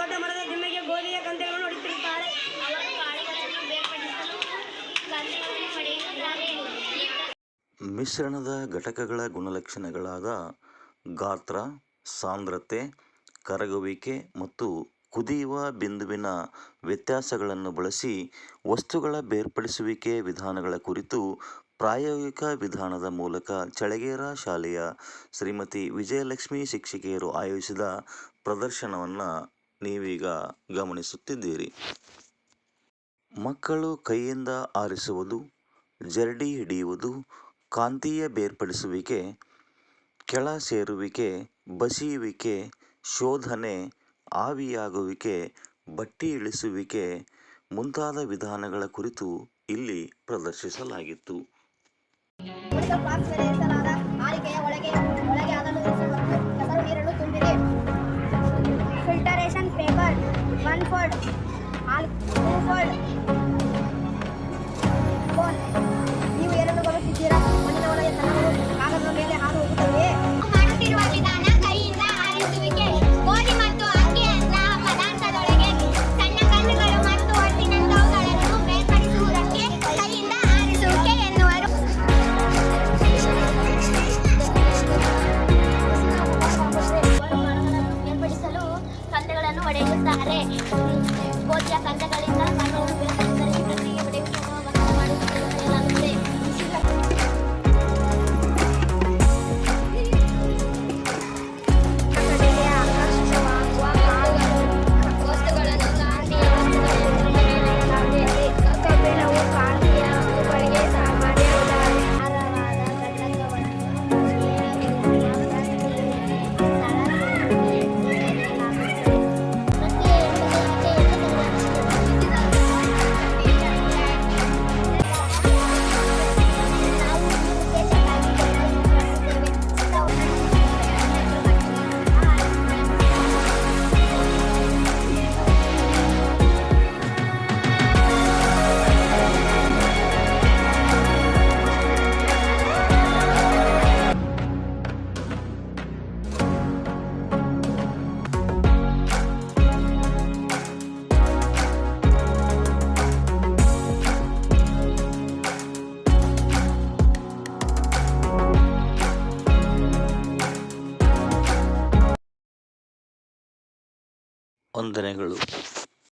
ದೊಡ್ಡ ಮರದ ದಿಮ್ಮೆಗೆ ಗೋಧಿಯ ಹೊಡೆಯುತ್ತಿರುತ್ತಾರೆ ಮಿಶ್ರಣದ ಘಟಕಗಳ ಗುಣಲಕ್ಷಣಗಳಾದ ಗಾತ್ರ, ಸಾಂದ್ರತೆ, ಕರಗುವಿಕೆ ಮತ್ತು ಕುದಿಯುವ ಬಿಂದುವಿನ ವ್ಯತ್ಯಾಸಗಳನ್ನು ಬಳಸಿ ವಸ್ತುಗಳ ಬೇರ್ಪಡಿಸುವಿಕೆ ವಿಧಾನಗಳ ಕುರಿತು ಪ್ರಾಯೋಗಿಕ ವಿಧಾನದ ಮೂಲಕ ಚಳಗೇರ ಶಾಲೆಯ ಶ್ರೀಮತಿ ವಿಜಯಲಕ್ಷ್ಮಿ ಶಿಕ್ಷಕಿಯರು ಆಯೋಜಿಸಿದ ಪ್ರದರ್ಶನವನ್ನು ನೀವೀಗ ಗಮನಿಸುತ್ತಿದ್ದೀರಿ ಮಕ್ಕಳು ಕೈಯಿಂದ ಆರಿಸುವುದು ಜರಡಿ ಹಿಡಿಯುವುದು ಕಾಂತೀಯ ಬೇರ್ಪಡಿಸುವಿಕೆ ಕೆಳ ಸೇರುವಿಕೆ ಬಸಿಯುವಿಕೆ ಶೋಧನೆ ಆವಿಯಾಗುವಿಕೆ ಬಟ್ಟಿ ಇಳಿಸುವಿಕೆ ಮುಂತಾದ ವಿಧಾನಗಳ ಕುರಿತು ಇಲ್ಲಿ ಪ್ರದರ್ಶಿಸಲಾಗಿತ್ತು forward. I'll go forward. で、坊ちゃんが ವಂದನೆಗಳು.